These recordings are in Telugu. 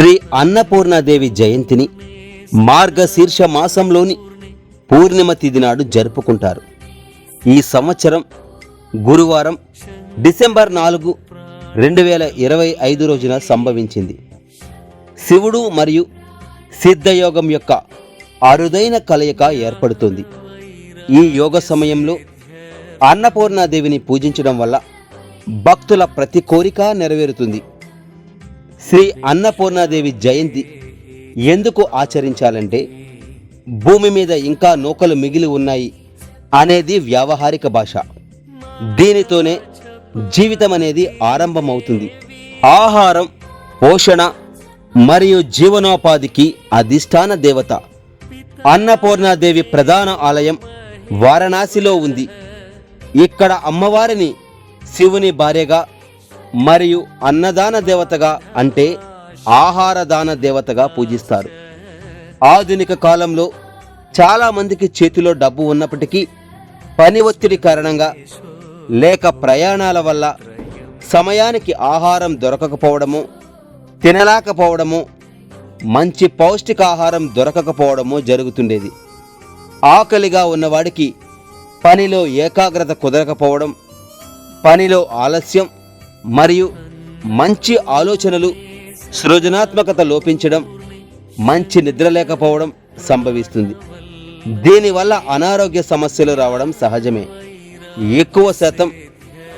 శ్రీ అన్నపూర్ణాదేవి జయంతిని మార్గశీర్ష మాసంలోని పూర్ణిమ తిథి నాడు జరుపుకుంటారు. ఈ సంవత్సరం గురువారం డిసెంబర్ నాలుగు రెండు వేల ఇరవై ఐదు రోజున సంభవించింది. శివుడు మరియు సిద్ధయోగం యొక్క అరుదైన కలయిక ఏర్పడుతుంది. ఈ యోగ సమయంలో అన్నపూర్ణాదేవిని పూజించడం వల్ల భక్తుల ప్రతి కోరిక నెరవేరుతుంది. శ్రీ అన్నపూర్ణాదేవి జయంతి ఎందుకు ఆచరించాలంటే భూమి మీద ఇంకా నూకలు మిగిలి ఉన్నాయి అనేది వ్యావహారిక భాష. దీనితోనే జీవితం అనేది ఆరంభమవుతుంది. ఆహారం పోషణ మరియు జీవనోపాధికి అధిష్టాన దేవత. అన్నపూర్ణాదేవి ప్రధాన ఆలయం వారణాసిలో ఉంది. ఇక్కడ అమ్మవారిని శివుని భార్యగా మరియు అన్నదాన దేవతగా అంటే ఆహారదాన దేవతగా పూజిస్తారు. ఆధునిక కాలంలో చాలామందికి చేతిలో డబ్బు ఉన్నప్పటికీ పని ఒత్తిడి కారణంగా లేక ప్రయాణాల వల్ల సమయానికి ఆహారం దొరకకపోవడము తినలేకపోవడము మంచి పౌష్టికాహారం దొరకకపోవడము జరుగుతుండేది. ఆకలిగా ఉన్నవాడికి పనిలో ఏకాగ్రత కుదరకపోవడం పనిలో ఆలస్యం మరియు మంచి ఆలోచనలు సృజనాత్మకత లోపించడం మంచి నిద్ర లేకపోవడం సంభవిస్తుంది. దీనివల్ల అనారోగ్య సమస్యలు రావడం సహజమే. ఎక్కువ శాతం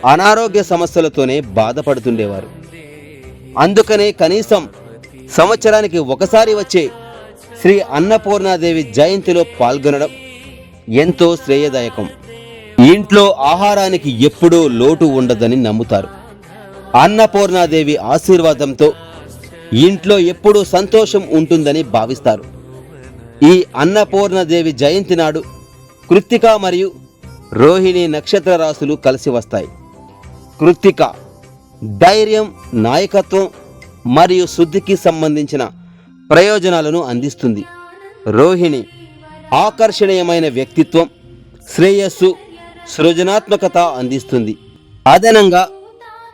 అనారోగ్య సమస్యలతోనే బాధపడుతుండేవారు. అందుకనే కనీసం సంవత్సరానికి ఒకసారి వచ్చే శ్రీ అన్నపూర్ణాదేవి జయంతిలో పాల్గొనడం ఎంతో శ్రేయదాయకం. ఇంట్లో ఆహారానికి ఎప్పుడూ లోటు ఉండదని నమ్ముతారు. అన్నపూర్ణాదేవి ఆశీర్వాదంతో ఇంట్లో ఎప్పుడూ సంతోషం ఉంటుందని భావిస్తారు. ఈ అన్నపూర్ణదేవి జయంతి నాడు కృత్తిక మరియు రోహిణి నక్షత్ర రాశులు కలిసి వస్తాయి. కృత్తిక ధైర్యం నాయకత్వం మరియు శుద్ధికి సంబంధించిన ప్రయోజనాలను అందిస్తుంది. రోహిణి ఆకర్షణీయమైన వ్యక్తిత్వం శ్రేయస్సు సృజనాత్మకత అందిస్తుంది. అదనంగా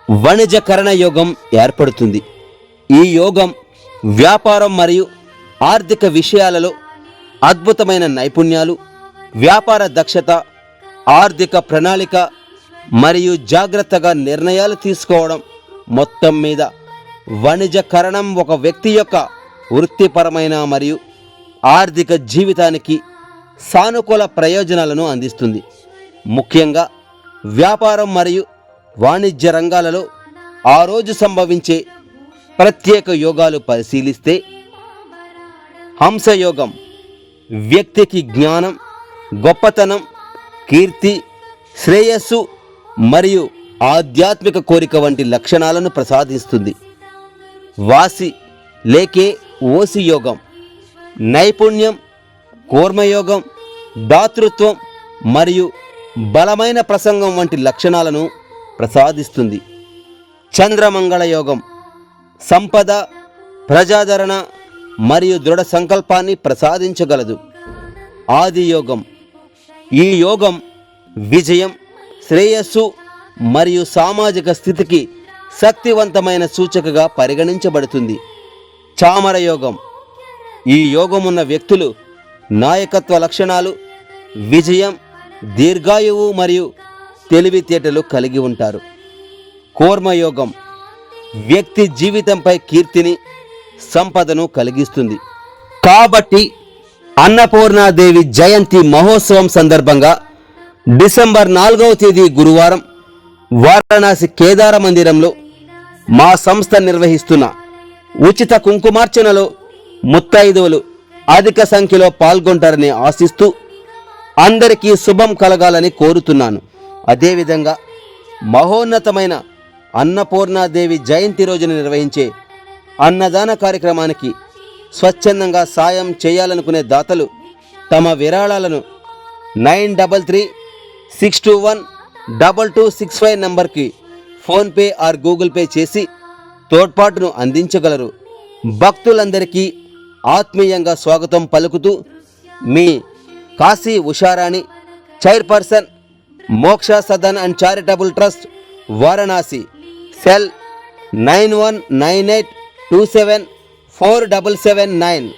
వాణిజ్యకరణ యోగం ఏర్పడుతుంది. ఈ యోగం వ్యాపారం మరియు ఆర్థిక విషయాలలో అద్భుతమైన నైపుణ్యాలు వ్యాపార దక్షత ఆర్థిక ప్రణాళిక మరియు జాగ్రత్తగా నిర్ణయాలు తీసుకోవడం మొత్తం మీద వాణిజ్యకరణం ఒక వ్యక్తి యొక్క వృత్తిపరమైన మరియు ఆర్థిక జీవితానికి సానుకూల ప్రయోజనాలను అందిస్తుంది. ముఖ్యంగా వ్యాపారం మరియు వాణిజ్య రంగాలలో ఆ రోజు సంభవించే ప్రత్యేక యోగాలు పరిశీలిస్తే హంసయోగం వ్యక్తికి జ్ఞానం గొప్పతనం కీర్తి శ్రేయస్సు మరియు ఆధ్యాత్మిక కోరిక వంటి లక్షణాలను ప్రసాదిస్తుంది. వాసి లేకే ఓసి యోగం నైపుణ్యం కూర్మయోగం దాతృత్వం మరియు బలమైన ప్రసంగం వంటి లక్షణాలను ప్రసాదిస్తుంది. చంద్రమంగళ యోగం. సంపద ప్రజాదరణ మరియు దృఢ సంకల్పాన్ని ప్రసాదించగలదు. ఆది యోగం. ఈ యోగం విజయం శ్రేయస్సు మరియు సామాజిక స్థితికి శక్తివంతమైన సూచకగా పరిగణించబడుతుంది. చామర యోగం. ఈ యోగం ఉన్న వ్యక్తులు నాయకత్వ లక్షణాలు విజయం దీర్ఘాయువు మరియు తెలివితేటలు కలిగి ఉంటారు. కూర్మయోగం వ్యక్తి జీవితంపై కీర్తిని సంపదను కలిగిస్తుంది. కాబట్టి అన్నపూర్ణాదేవి జయంతి మహోత్సవం సందర్భంగా డిసెంబర్ నాలుగవ తేదీ గురువారం వారణాసి కేదార మందిరంలో మా సంస్థ నిర్వహిస్తున్న ఉచిత కుంకుమార్చనలో ముత్తైదువులు అధిక సంఖ్యలో పాల్గొంటారని ఆశిస్తూ అందరికీ శుభం కలగాలని కోరుతున్నాను. అదేవిధంగా మహోన్నతమైన అన్నపూర్ణాదేవి జయంతి రోజున నిర్వహించే అన్నదాన కార్యక్రమానికి స్వచ్ఛందంగా సాయం చేయాలనుకునే దాతలు తమ విరాళాలను nine double three six two one double two six five నంబర్కి ఫోన్పే ఆర్ గూగుల్ పే చేసి తోడ్పాటును అందించగలరు. భక్తులందరికీ ఆత్మీయంగా స్వాగతం పలుకుతూ మీ Kashi Usharani chairperson Moksha Sadan and charitable trust Varanasi. Cell nine one nine eight two seven four double seven nine.